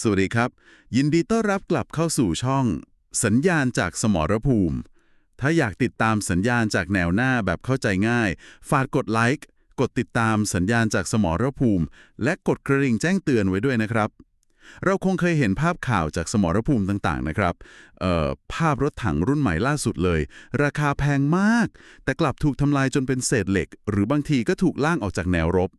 สวัสดีครับ ยินดีต้อนรับกลับเข้าสู่ช่อง สัญญาณจากสมรภูมิ ถ้าอยากติดตามสัญญาณจากแนวหน้าแบบเข้าใจง่าย ฝากกดไลค์กดติดตามสัญญาณจากสมรภูมิ และกดกระดิ่งแจ้งเตือนไว้ด้วยนะครับ เราคงเคยเห็นภาพข่าวจากสมรภูมิต่างๆนะครับเอ่อภาพรถถังรุ่นใหม่ล่าสุดเลย ราคาแพงมาก แต่กลับถูกทำลายจนเป็นเศษเหล็ก หรือบางทีก็ถูกล่างออกจากแนวรบ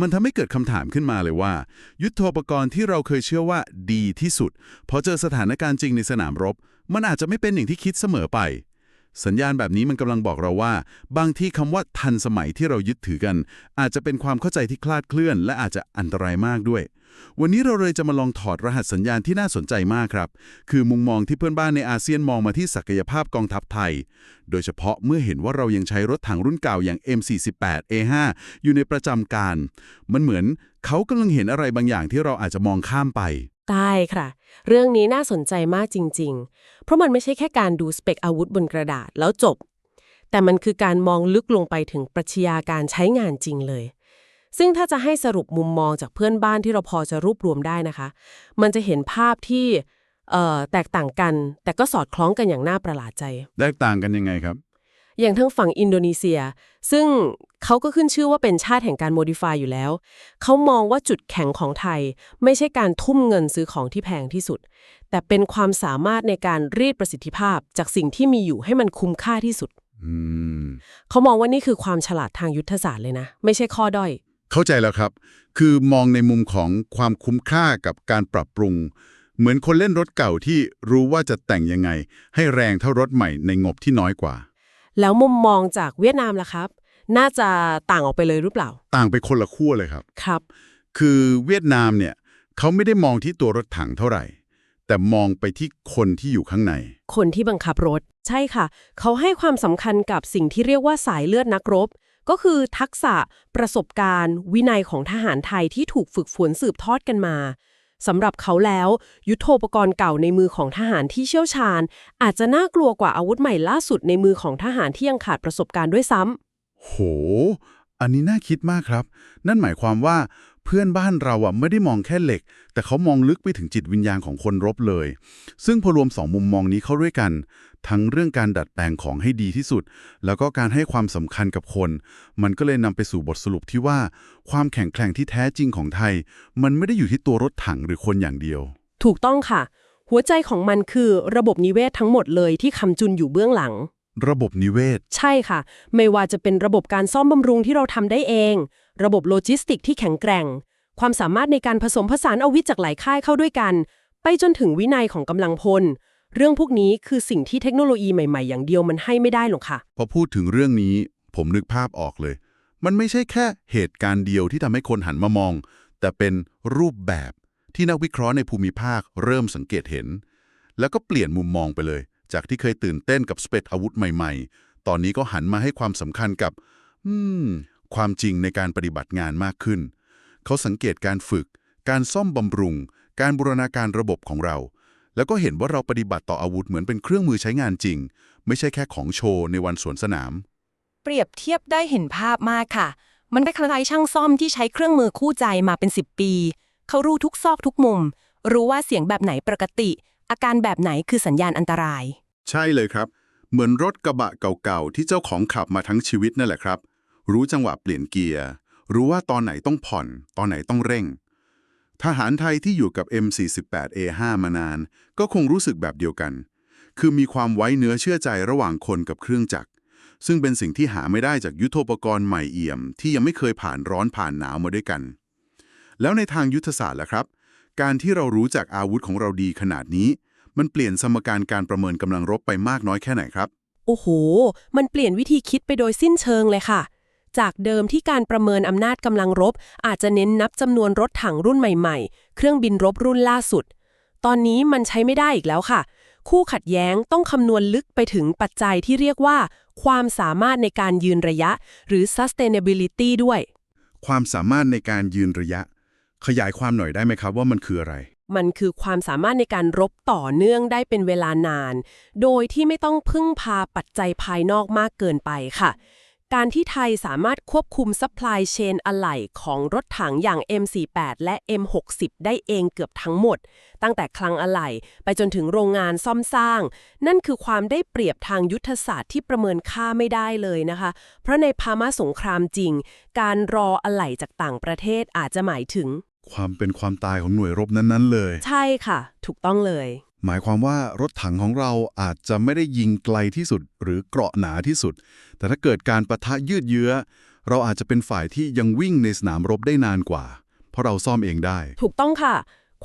มันทำให้เกิดคำถามขึ้นมาเลยว่า ยุทโธปกรณ์ที่เราเคยเชื่อว่าดีที่สุดพอเจอสถานการณ์จริงในสนามรบ มันอาจจะไม่เป็นอย่างที่คิดเสมอไป สัญญาณแบบนี้มันกำลังบอกเราว่า บางที่คำว่าทันสมัยที่เรายึดถือกัน อาจจะเป็นความเข้าใจที่คลาดเคลื่อน และอาจจะอันตรายมากด้วย วันนี้เราเลยจะมาลองถอดรหัสสัญญาณที่น่าสนใจมากครับ คือมุมมองที่เพื่อนบ้านในอาเซียนมองมาที่ศักยภาพกองทัพไทย โดยเฉพาะเมื่อเห็นว่าเรายังใช้รถถังรุ่นเก่าอย่าง M48 A5 อยู่ในประจำการ มันเหมือนเขากำลังเห็นอะไรบางอย่างที่เราอาจจะมองข้ามไป ได้ค่ะ เรื่องนี้น่าสนใจมากจริง ๆ เพราะมันไม่ใช่แค่การดูสเปคอาวุธบนกระดาษแล้วจบ แต่มันคือการมองลึกลงไปถึงปรัชญาการใช้งานจริงเลย ซึ่งถ้าจะให้สรุปมุมมองจากเพื่อนบ้านที่เราพอจะรวบรวมได้นะคะ มันจะเห็นภาพที่เอ่อแตกต่างกัน แต่ก็สอดคล้องกันอย่างน่าประหลาดใจ แตกต่างกันยังไงครับ อย่างทั้งฝั่งอินโดนีเซีย ซึ่ง เขาก็ขึ้นชื่อว่าเป็นชาติแห่งการโมดิฟายอยู่แล้ว เขามองว่าจุดแข็งของไทย ไม่ใช่การทุ่มเงินซื้อของที่แพงที่สุด แต่เป็นความสามารถในการรีดประสิทธิภาพจากสิ่งที่มีอยู่ให้มันคุ้มค่าที่สุดอืมเขามองว่านี่คือความฉลาดทางยุทธศาสตร์เลยนะ ไม่ใช่ข้อด้อย เข้าใจแล้วครับ คือมองในมุมของความคุ้มค่ากับการปรับปรุง เหมือนคนเล่นรถเก่าที่รู้ว่าจะแต่งยังไง ให้แรงเท่ารถใหม่ในงบที่น้อยกว่า แล้วมุมมองจากเวียดนามล่ะครับ น่าจะต่างออกไปเลยหรือเปล่า ต่างไปคนละขั้วเลยครับ ครับ คือเวียดนามเนี่ยเขาไม่ได้มองที่ตัวรถถังเท่าไหร่ แต่มองไปที่คนที่อยู่ข้างใน คนที่บังคับรถ ใช่ค่ะ เขาให้ความสำคัญกับสิ่งที่เรียกว่าสายเลือดนักรบ ก็คือทักษะประสบการณ์ วินัยของทหารไทยที่ถูกฝึกฝนสืบทอดกันมาสำหรับเขาแล้ว ยุทโธปกรณ์เก่าในมือของทหารที่เชี่ยวชาญ อาจจะน่ากลัวกว่าอาวุธใหม่ล่าสุดในมือของทหารที่ยังขาดประสบการณ์ด้วยซ้ำ โห อันนี้น่าคิดมากครับ นั่นหมายความว่าเพื่อนบ้านเราอะไม่ได้มองแค่เหล็ก แต่เขามองลึกไปถึงจิตวิญญาณของคนรบเลย ซึ่งพอรวมสองมุมมองนี้เข้าด้วยกัน ทั้งเรื่องการดัดแปลงของให้ดีที่สุด แล้วก็การให้ความสำคัญกับคน มันก็เลยนำไปสู่บทสรุปที่ว่า ความแข็งแกร่งที่แท้จริงของไทย มันไม่ได้อยู่ที่ตัวรถถังหรือคนอย่างเดียว ถูกต้องค่ะ หัวใจของมันคือระบบนิเวศทั้งหมดเลยที่คำจุนอยู่เบื้องหลัง ระบบนิเวศ ใช่ค่ะ ไม่ว่าจะเป็นระบบการซ่อมบำรุงที่เราทำได้เอง ระบบโลจิสติกที่แข็งแกร่ง ความสามารถในการผสมผสานอาวุธจากหลายค่ายเข้าด้วยกัน ไปจนถึงวินัยของกำลังพล เรื่องพวกนี้คือสิ่งที่เทคโนโลยีใหม่ ๆ อย่างเดียวมันให้ไม่ได้หรอกค่ะ พอพูดถึงเรื่องนี้ ผมนึกภาพออกเลย มันไม่ใช่แค่เหตุการณ์เดียวที่ทำให้คนหันมามอง แต่เป็นรูปแบบที่นักวิเคราะห์ในภูมิภาคเริ่มสังเกตเห็น แล้วก็เปลี่ยนมุมมองไปเลย จากที่เคยตื่นเต้นกับสเปคอาวุธใหม่ๆ ตอนนี้ก็หันมาให้ความสำคัญกับความจริงในการปฏิบัติงานมากขึ้น เขาสังเกตการฝึก การซ่อมบำรุง การบูรณาการระบบของเรา แล้วก็เห็นว่าเราปฏิบัติต่ออาวุธเหมือนเป็นเครื่องมือใช้งานจริง ไม่ใช่แค่ของโชว์ในวันสวนสนาม เปรียบเทียบได้เห็นภาพมากค่ะ มันเป็นคล้ายช่างซ่อมที่ใช้เครื่องมือคู่ใจมาเป็น 10 ปี เขารู้ทุกซอกทุกมุม รู้ว่าเสียงแบบไหนปกติ อาการแบบไหนคือสัญญาณอันตราย ใช่เลยครับ เหมือนรถกระบะเก่าๆ ที่เจ้าของขับมาทั้งชีวิตนั่นแหละครับ รู้จังหวะเปลี่ยนเกียร์ รู้ว่าตอนไหนต้องผ่อน ตอนไหนต้องเร่ง ทหารไทยที่อยู่กับ M48A5 มานาน ก็คงรู้สึกแบบเดียวกัน คือมีความไว้เนื้อเชื่อใจระหว่างคนกับเครื่องจักร ซึ่งเป็นสิ่งที่หาไม่ได้จากยุทโธปกรณ์ใหม่เอี่ยม ที่ยังไม่เคยผ่านร้อนผ่านหนาวมาด้วยกัน แล้วในทางยุทธศาสตร์ล่ะครับ การที่เรารู้จักอาวุธของเราดีขนาดนี้ มันเปลี่ยนสมการการประเมินกำลังรบไปมากน้อยแค่ไหนครับ โอ้โห มันเปลี่ยนวิธีคิดไปโดยสิ้นเชิงเลยค่ะ จากเดิมที่การประเมินอำนาจกำลังรบ อาจจะเน้นนับจำนวนรถถังรุ่นใหม่ๆ เครื่องบินรบรุ่นล่าสุด ตอนนี้มันใช้ไม่ได้อีกแล้วค่ะ คู่ขัดแย้งต้องคำนวณลึกไปถึงปัจจัยที่เรียกว่า ความสามารถในการยืนระยะ หรือ sustainability ด้วย ความสามารถในการยืนระยะ ขยายความหน่อยได้ไหมครับว่ามันคืออะไร มันคือความสามารถในการรบต่อเนื่องได้เป็นเวลานาน โดยที่ไม่ต้องพึ่งพาปัจจัยภายนอกมากเกินไปค่ะ การที่ไทยสามารถควบคุมซัพพลายเชนอะไหล่ของรถถังอย่าง M48 และ M60 ได้เองเกือบทั้งหมด ตั้งแต่คลังอะไหล่ไปจนถึงโรงงานซ่อมสร้าง นั่นคือความได้เปรียบทางยุทธศาสตร์ที่ประเมินค่าไม่ได้เลยนะคะ เพราะในภาวะสงครามจริง การรออะไหล่จากต่างประเทศอาจจะหมายถึง ความเป็นความตายของหน่วยรบนั้นๆเลย ใช่ค่ะ ถูกต้องเลย หมายความว่ารถถังของเราอาจจะไม่ได้ยิงไกลที่สุด หรือเกราะหนาที่สุด แต่ถ้าเกิดการประทะยืดเยื้อ เราอาจจะเป็นฝ่ายที่ยังวิ่งในสนามรบได้นานกว่า เพราะเราซ่อมเองได้ ถูกต้องค่ะ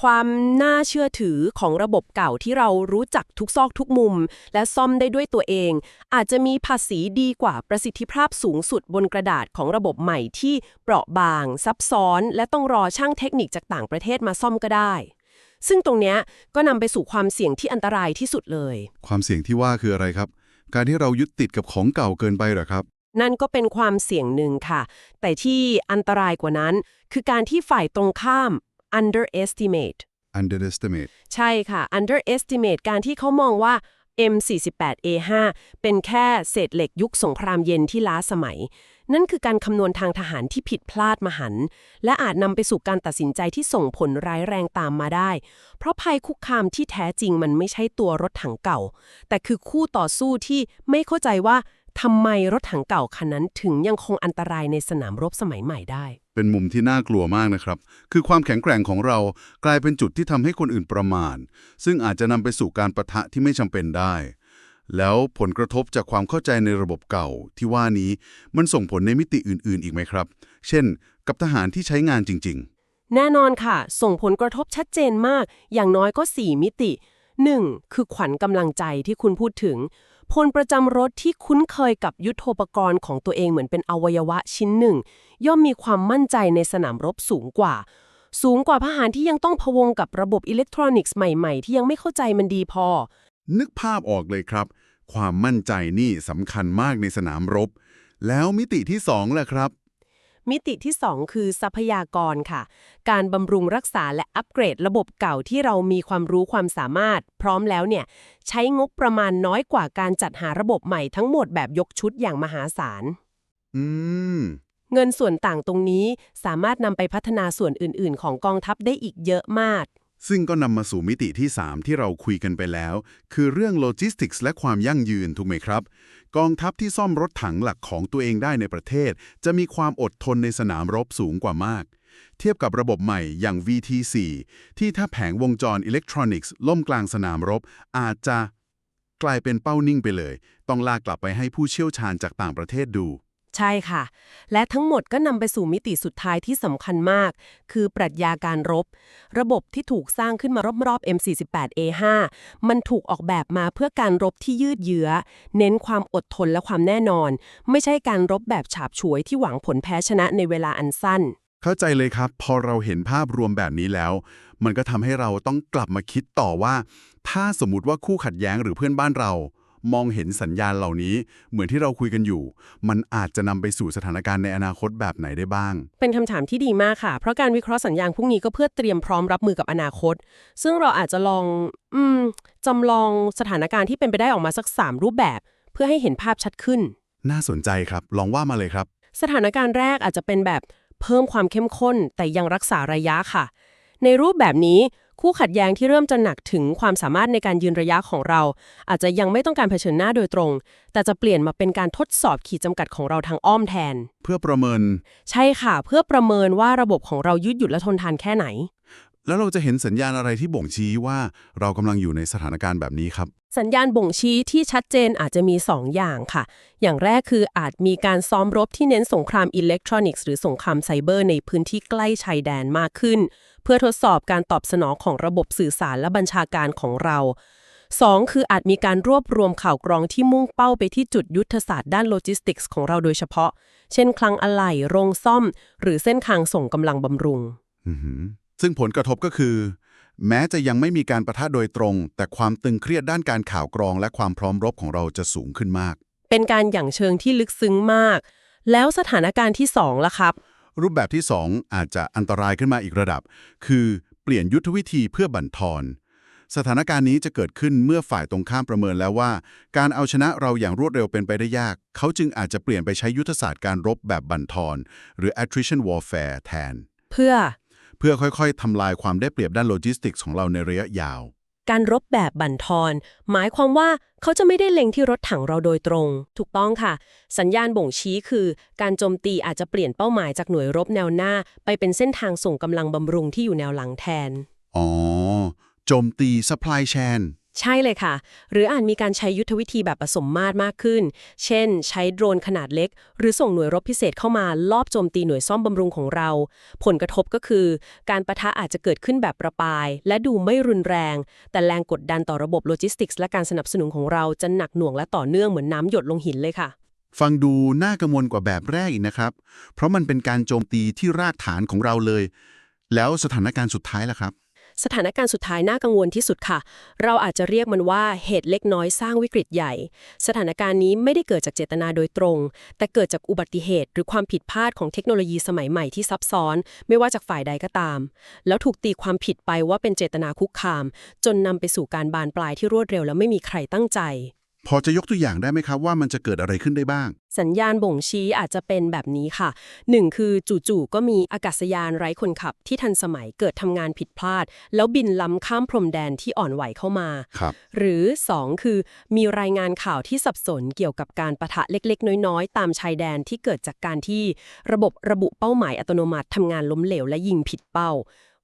ความน่าเชื่อถือของระบบเก่าที่เรารู้จักทุกซอกทุกมุม และซ่อมได้ด้วยตัวเอง อาจจะมีภาษีดีกว่าประสิทธิภาพสูงสุดบนกระดาษของระบบใหม่ที่เปราะบาง ซับซ้อน และต้องรอช่างเทคนิคจากต่างประเทศมาซ่อมก็ได้ ซึ่งตรงเนี้ยก็นำไปสู่ความเสี่ยงที่อันตรายที่สุดเลย ความเสี่ยงที่ว่าคืออะไรครับ การที่เรายึดติดกับของเก่าเกินไปเหรอครับนั่นก็เป็นความเสี่ยงหนึ่งค่ะ แต่ที่อันตรายกว่านั้น คือการที่ฝ่ายตรงข้าม underestimate underestimate ใช่ค่ะ underestimate การที่เขามองว่า M48A5 เป็นแค่เศษเหล็กยุคสงครามเย็นที่ล้าสมัย นั่นคือการคำนวณทางทหารที่ผิดพลาดมหันต์และอาจนำไปสู่การตัดสินใจที่ส่งผลร้ายแรงตามมาได้ เพราะภัยคุกคามที่แท้จริงมันไม่ใช่ตัวรถถังเก่า แต่คือคู่ต่อสู้ที่ไม่เข้าใจว่าทำไมรถถังเก่าคันนั้นถึงยังคงอันตรายในสนามรบสมัยใหม่ได้ เป็นมุมที่น่ากลัวมากนะครับ คือความแข็งแกร่งของเรากลายเป็นจุดที่ทำให้คนอื่นประมาทซึ่งอาจจะนำไปสู่การประทะที่ไม่จำเป็นได้ แล้วผลกระทบจากความเข้าใจในระบบเก่าที่ว่านี้มันส่งผลในมิติอื่น ๆ อีกไหมครับ เช่น กับทหารที่ใช้งานจริงแน่นอนค่ะ ส่งผลกระทบชัดเจนมาก อย่างน้อยก็ 4 มิติ 1. คือขวัญกำลังใจที่คุณพูดถึง พลประจำรถที่คุ้นเคยกับยุทโธปกรณ์ของตัวเองเหมือนเป็นอวัยวะชิ้นหนึ่ง ย่อมมีความมั่นใจในสนามรบสูงกว่า สูงกว่าทหารที่ยังต้องพะวงกับระบบอิเล็กทรอนิกส์ใหม่ๆ ที่ยังไม่เข้าใจมันดีพอ นึกภาพออกเลยครับ ความมั่นใจนี่สำคัญมากในสนามรบ แล้วมิติที่สองแหละครับ มิติที่ 2 คือทรัพยากรค่ะ การบำรุงรักษาและอัปเกรดระบบเก่าที่เรามีความรู้ความสามารถ พร้อมแล้วเนี่ย ใช้งบประมาณน้อยกว่าการจัดหาระบบใหม่ทั้งหมดแบบยกชุดอย่างมหาศาล อืม เงินส่วนต่างตรงนี้สามารถนำไปพัฒนาส่วนอื่น ๆ ของกองทัพได้อีกเยอะมาก ซึ่งก็นำมาสู่มิติที่ 3 ที่เราคุยกันไปแล้ว คือเรื่องโลจิสติกส์และความยั่งยืน ถูกไหมครับ กองทัพที่ซ่อมรถถังหลักของตัวเองได้ในประเทศ จะมีความอดทนในสนามรบสูงกว่ามาก เทียบกับระบบใหม่อย่าง VT4 ที่ถ้าแผงวงจรอิเล็กทรอนิกส์ล่มกลางสนามรบ อาจจะกลายเป็นเป้านิ่งไปเลย ต้องลากกลับไปให้ผู้เชี่ยวชาญจากต่างประเทศดู ใช่ค่ะ และทั้งหมดก็นำไปสู่มิติสุดท้ายที่สำคัญมาก คือปรัชญาการรบ ระบบที่ถูกสร้างขึ้นมารอบๆ M48A5 มันถูกออกแบบมาเพื่อการรบที่ยืดเยื้อ เน้นความอดทนและความแน่นอน ไม่ใช่การรบแบบฉาบฉวยที่หวังผลแพ้ชนะในเวลาอันสั้น เข้าใจเลยครับ พอเราเห็นภาพรวมแบบนี้แล้ว มันก็ทำให้เราต้องกลับมาคิดต่อว่า ถ้าสมมติว่าคู่ขัดแย้งหรือเพื่อนบ้านเรา มองเห็นสัญญาณเหล่านี้ เหมือนที่เราคุยกันอยู่ มันอาจจะนำไปสู่สถานการณ์ในอนาคตแบบไหนได้บ้าง เป็นคำถามที่ดีมากค่ะ เพราะการวิเคราะห์สัญญาณพวกนี้ก็เพื่อเตรียมพร้อมรับมือกับอนาคต ซึ่งเราอาจจะลองอืมจำลองสถานการณ์ที่เป็นไปได้ออกมาสัก 3 รูปแบบ เพื่อให้เห็นภาพชัดขึ้น น่าสนใจครับ ลองว่ามาเลยครับ สถานการณ์แรกอาจจะเป็นแบบเพิ่มความเข้มข้นแต่ยังรักษาระยะค่ะ ในรูปแบบนี้ คู่ขัดแย้งที่เริ่มจะหนักถึงความสามารถในการยืนระยะของเรา อาจจะยังไม่ต้องการเผชิญหน้าโดยตรง แต่จะเปลี่ยนมาเป็นการทดสอบขีดจำกัดของเราทางอ้อมแทน เพื่อประเมิน ใช่ค่ะ เพื่อประเมินว่าระบบของเรายืดหยุ่นและทนทานแค่ไหน แล้วเราจะเห็นสัญญาณอะไรที่บ่งชี้ว่าเรากำลังอยู่ในสถานการณ์แบบนี้ครับ สัญญาณบ่งชี้ที่ชัดเจนอาจจะมี 2 อย่างค่ะ อย่างแรกคืออาจมีการซ้อมรบที่เน้นสงครามอิเล็กทรอนิกส์หรือสงครามไซเบอร์ในพื้นที่ใกล้ชายแดนมากขึ้น เพื่อทดสอบการตอบสนองของระบบสื่อสารและบัญชาการของเรา 2. คืออาจมีการรวบรวมข่าวกรองที่มุ่งเป้าไปที่จุดยุทธศาสตร์ด้านโลจิสติกส์ของเราโดยเฉพาะ เช่น คลังอะไหล่โรงซ่อม หรือเส้นทางส่งกำลังบำรุง อือหือ ซึ่งผลกระทบก็คือ แม้จะยังไม่มีการประทะโดยตรง แต่ความตึงเครียดด้านการข่าวกรอง และความพร้อมรบของเราจะสูงขึ้นมาก เป็นการหยั่งเชิงที่ลึกซึ้งมาก แล้วสถานการณ์ที่2ล่ะครับ รูปแบบที่ 2 อาจจะอันตรายขึ้นมาอีกระดับ คือเปลี่ยนยุทธวิธีเพื่อบั่นทอนสถานการณ์นี้จะเกิดขึ้นเมื่อฝ่ายตรงข้ามประเมินแล้วว่า การเอาชนะเราอย่างรวดเร็วเป็นไปได้ยาก เขาจึงอาจจะเปลี่ยนไปใช้ยุทธศาสตร์การรบแบบบั่นทอน หรือ attrition warfare แทน เพื่อ เพื่อค่อยๆทำลายความได้เปรียบด้านโลจิสติกส์ของเราในระยะยาว การรบแบบบั่นทอน หมายความว่าเขาจะไม่ได้เล็งที่รถถังเราโดยตรง ถูกต้องค่ะ สัญญาณบ่งชี้คือ การโจมตีอาจจะเปลี่ยนเป้าหมายจากหน่วยรบแนวหน้า ไปเป็นเส้นทางส่งกำลังบำรุงที่อยู่แนวหลังแทน อ๋อ โจมตี supply chain ใช่เลยค่ะ หรืออาจมีการใช้ยุทธวิธีแบบผสมมาตรมากขึ้น เช่น ใช้โดรนขนาดเล็ก หรือส่งหน่วยรบพิเศษเข้ามาลอบโจมตีหน่วยซ่อมบำรุงของเรา ผลกระทบก็คือ การประทะอาจจะเกิดขึ้นแบบประปาย และดูไม่รุนแรง แต่แรงกดดันต่อระบบโลจิสติกส์และการสนับสนุนของเราจะหนักหน่วงและต่อเนื่องเหมือนน้ำหยดลงหินเลยค่ะ ฟังดูน่ากังวลกว่าแบบแรกอีกนะครับ เพราะมันเป็นการโจมตีที่รากฐานของเราเลย แล้วสถานการณ์สุดท้ายล่ะครับ สถานการณ์สุดท้ายน่ากังวลที่สุดค่ะ เราอาจจะเรียกมันว่าเหตุเล็กน้อยสร้างวิกฤตใหญ่ สถานการณ์นี้ไม่ได้เกิดจากเจตนาโดยตรง แต่เกิดจากอุบัติเหตุ หรือความผิดพลาดของเทคโนโลยีสมัยใหม่ที่ซับซ้อน ไม่ว่าจากฝ่ายใดก็ตาม แล้วถูกตีความผิดไปว่าเป็นเจตนาคุกคาม จนนำไปสู่การบานปลายที่รวดเร็วและไม่มีใครตั้งใจ พอจะยกตัวอย่างได้ไหมครับว่ามันจะเกิดอะไรขึ้นได้บ้าง สัญญาณบ่งชี้อาจจะเป็นแบบนี้ค่ะ 1. คือจู่ๆก็มีอากาศยานไร้คนขับ ที่ทันสมัยเกิดทำงานผิดพลาด แล้วบินล้ำข้ามพรมแดนที่อ่อนไหวเข้ามาครับหรือ 2 คือมีรายงานข่าวที่สับสนเกี่ยวกับการประทะเล็กๆ น้อยๆ ตามชายแดนที่เกิดจากการที่ระบบระบุเป้าหมายอัตโนมัติทำงานล้มเหลวและยิงผิดเป้า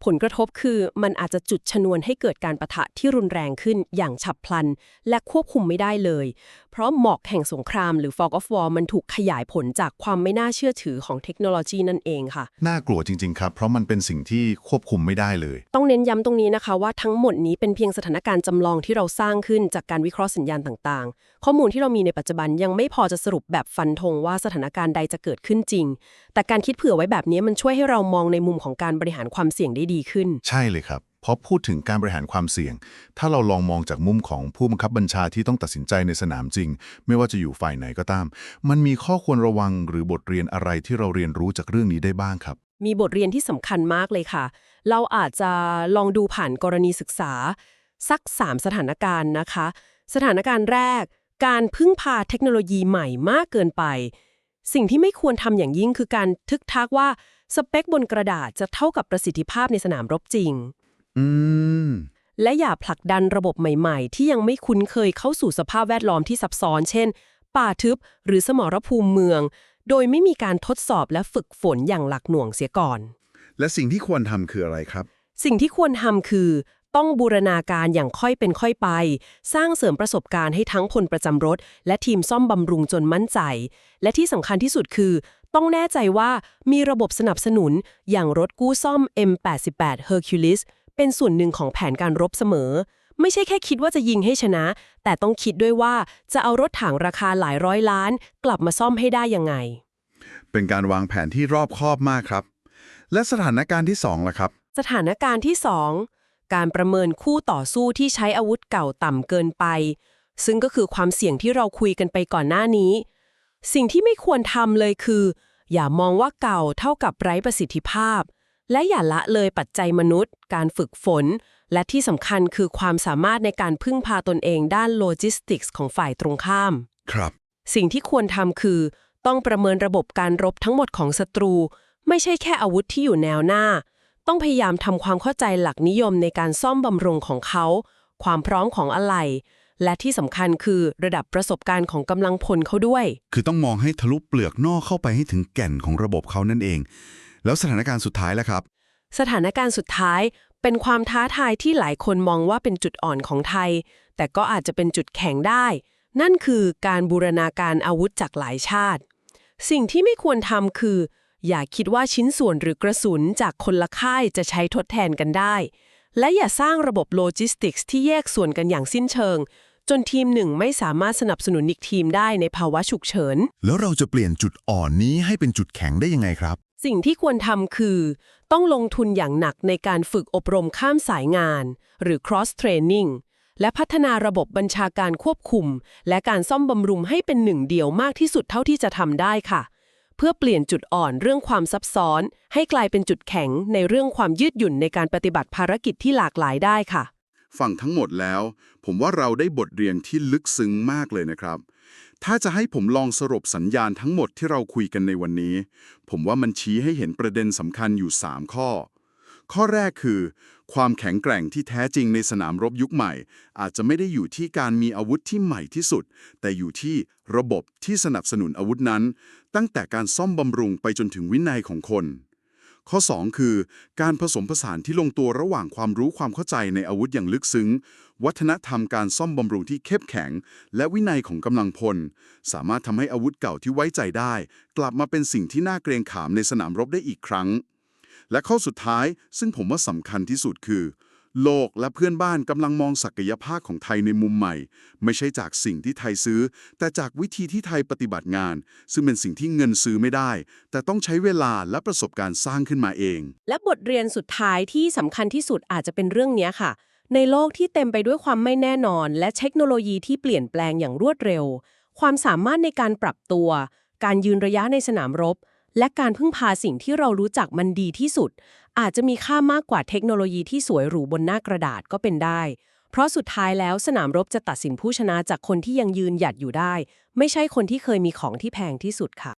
ผลกระทบคือมันอาจจะจุดชนวนให้เกิดการประทะที่รุนแรงขึ้นอย่างฉับพลัน และควบคุมไม่ได้เลย เพราะหมอกแห่งสงครามหรือ fog of war มันถูกขยายผลจากความไม่น่าเชื่อถือของเทคโนโลยีนั่นเองค่ะ น่ากลัวจริง ๆ ครับ เพราะมันเป็นสิ่งที่ควบคุมไม่ได้เลย ต้องเน้นย้ำตรงนี้นะคะว่าทั้งหมดนี้เป็นเพียงสถานการณ์จำลองที่เราสร้างขึ้นจากการวิเคราะห์สัญญาณต่างๆ ข้อมูลที่เรามีในปัจจุบันยังไม่พอจะสรุปแบบฟันธงว่าสถานการณ์ใดจะเกิดขึ้นจริง แต่การคิดเผื่อไว้แบบนี้มันช่วยให้เรามองในมุมของการบริหารความเสี่ยงได้ดีขึ้น ใช่เลยครับเพราะพูดถึงการบริหารความเสี่ยง ถ้าเราลองมองจากมุมของผู้บังคับบัญชาที่ต้องตัดสินใจในสนามจริง ไม่ว่าจะอยู่ฝ่ายไหนก็ตาม มันมีข้อควรระวังหรือบทเรียนอะไรที่เราเรียนรู้จากเรื่องนี้ได้บ้างครับ มีบทเรียนที่สำคัญมากเลยค่ะ เราอาจจะลองดูผ่านกรณีศึกษา สัก 3 สถานการณ์นะคะ สถานการณ์แรก การพึ่งพาเทคโนโลยีใหม่มากเกินไป สิ่งที่ไม่ควรทำอย่างยิ่งคือการทึกทักว่า สเปคบนกระดาษจะเท่ากับประสิทธิภาพในสนามรบจริง อืม และอย่าผลักดันระบบใหม่ๆ ที่ยังไม่คุ้นเคยเข้าสู่สภาพแวดล้อมที่ซับซ้อน เช่น ป่าทึบหรือสมรภูมิเมือง โดยไม่มีการทดสอบและฝึกฝนอย่างหลักหน่วงเสียก่อน และสิ่งที่ควรทำคืออะไรครับ สิ่งที่ควรทำคือ ต้องบูรณาการอย่างค่อยเป็นค่อยไป สร้างเสริมประสบการณ์ให้ทั้งพลประจำรถ และทีมซ่อมบำรุงจนมั่นใจ และที่สำคัญที่สุดคือ ต้องแน่ใจว่ามีระบบสนับสนุนอย่างรถกู้ซ่อม M88 Hercules เป็นส่วนหนึ่งของแผนการรบเสมอ ไม่ใช่แค่คิดว่าจะยิงให้ชนะ แต่ต้องคิดด้วยว่าจะเอารถถังราคาหลายร้อยล้าน กลับมาซ่อมให้ได้ยังไง เป็นการวางแผนที่รอบคอบมากครับ และสถานการณ์ที่2ล่ะครับ สถานการณ์ที่ 2 การประเมินคู่ต่อสู้ที่ใช้อาวุธเก่าต่ำเกินไป ซึ่งก็คือความเสี่ยงที่เราคุยกันไปก่อนหน้านี้ สิ่งที่ไม่ควรทำเลยคือ อย่ามองว่าเก่าเท่ากับไร้ประสิทธิภาพ และอย่าละเลยปัจจัยมนุษย์ การฝึกฝน และที่สำคัญคือความสามารถในการพึ่งพาตนเองด้านโลจิสติกส์ของฝ่ายตรงข้าม ครับ สิ่งที่ควรทำคือ ต้องประเมินระบบการรบทั้งหมดของศัตรู ไม่ใช่แค่อาวุธที่อยู่แนวหน้า ต้องพยายามทำความเข้าใจหลักนิยมในการซ่อมบำรุงของเขา ความพร้อมของอะไหล่ และที่สำคัญคือระดับประสบการณ์ของกำลังพลเขาด้วย คือต้องมองให้ทะลุเปลือกนอกเข้าไปให้ถึงแก่นของระบบเขานั่นเอง แล้วสถานการณ์สุดท้ายล่ะครับ สถานการณ์สุดท้ายเป็นความท้าทายที่หลายคนมองว่าเป็นจุดอ่อนของไทย แต่ก็อาจจะเป็นจุดแข็งได้ นั่นคือการบูรณาการอาวุธจากหลายชาติ สิ่งที่ไม่ควรทำคือ อย่าคิดว่าชิ้นส่วนหรือกระสุนจากคนละค่ายจะใช้ทดแทนกันได้ และอย่าสร้างระบบโลจิสติกส์ที่แยกส่วนกันอย่างสิ้นเชิง จนทีมหนึ่งไม่สามารถสนับสนุนอีกทีมได้ในภาวะฉุกเฉิน แล้วเราจะเปลี่ยนจุดอ่อนนี้ให้เป็นจุดแข็งได้ยังไงครับ สิ่งที่ควรทำคือ ต้องลงทุนอย่างหนักในการฝึกอบรมข้ามสายงาน หรือ cross training และพัฒนาระบบบัญชาการควบคุม และการซ่อมบำรุงให้เป็นหนึ่งเดียวมากที่สุดเท่าที่จะทำได้ค่ะ เพื่อเปลี่ยนจุดอ่อนเรื่องความซับซ้อน ให้กลายเป็นจุดแข็งในเรื่องความยืดหยุ่นในการปฏิบัติภารกิจที่หลากหลายได้ค่ะ ฟังทั้งหมดแล้ว ผมว่าเราได้บทเรียนที่ลึกซึ้งมากเลยนะครับ ถ้าจะให้ผมลองสรุปสัญญาณทั้งหมดที่เราคุยกันในวันนี้ ผมว่ามันชี้ให้เห็นประเด็นสำคัญอยู่ 3 ข้อ ข้อแรกคือ ความแข็งแกร่งที่แท้จริงในสนามรบยุคใหม่ อาจจะไม่ได้อยู่ที่การมีอาวุธที่ใหม่ที่สุด แต่อยู่ที่ระบบที่สนับสนุนอาวุธนั้น ตั้งแต่การซ่อมบำรุงไปจนถึงวินัยของคน ข้อ 2 คือ การผสมผสานที่ลงตัวระหว่างความรู้ความเข้าใจในอาวุธอย่างลึกซึ้ง วัฒนธรรมการซ่อมบำรุงที่เข้มแข็ง และวินัยของกำลังพล สามารถทำให้อาวุธเก่าที่ไว้ใจได้ กลับมาเป็นสิ่งที่น่าเกรงขามในสนามรบได้อีกครั้ง และข้อสุดท้ายซึ่งผมว่าสำคัญที่สุดคือ โลกและเพื่อนบ้านกำลังมองศักยภาพของไทยในมุมใหม่ ไม่ใช่จากสิ่งที่ไทยซื้อ แต่จากวิธีที่ไทยปฏิบัติงาน ซึ่งเป็นสิ่งที่เงินซื้อไม่ได้ แต่ต้องใช้เวลาและประสบการณ์สร้างขึ้นมาเอง และบทเรียนสุดท้ายที่สำคัญที่สุดอาจจะเป็นเรื่องนี้ค่ะ ในโลกที่เต็มไปด้วยความไม่แน่นอน และเทคโนโลยีที่เปลี่ยนแปลงอย่างรวดเร็ว ความสามารถในการปรับตัว การยืนระยะในสนามรบ และการพึ่งพาสิ่งที่เรารู้จักมันดีที่สุด อาจจะมีค่ามากกว่าเทคโนโลยีที่สวยหรูบนหน้ากระดาษก็เป็นได้ เพราะสุดท้ายแล้วสนามรบจะตัดสินผู้ชนะจากคนที่ยังยืนหยัดอยู่ได้ ไม่ใช่คนที่เคยมีของที่แพงที่สุดค่ะ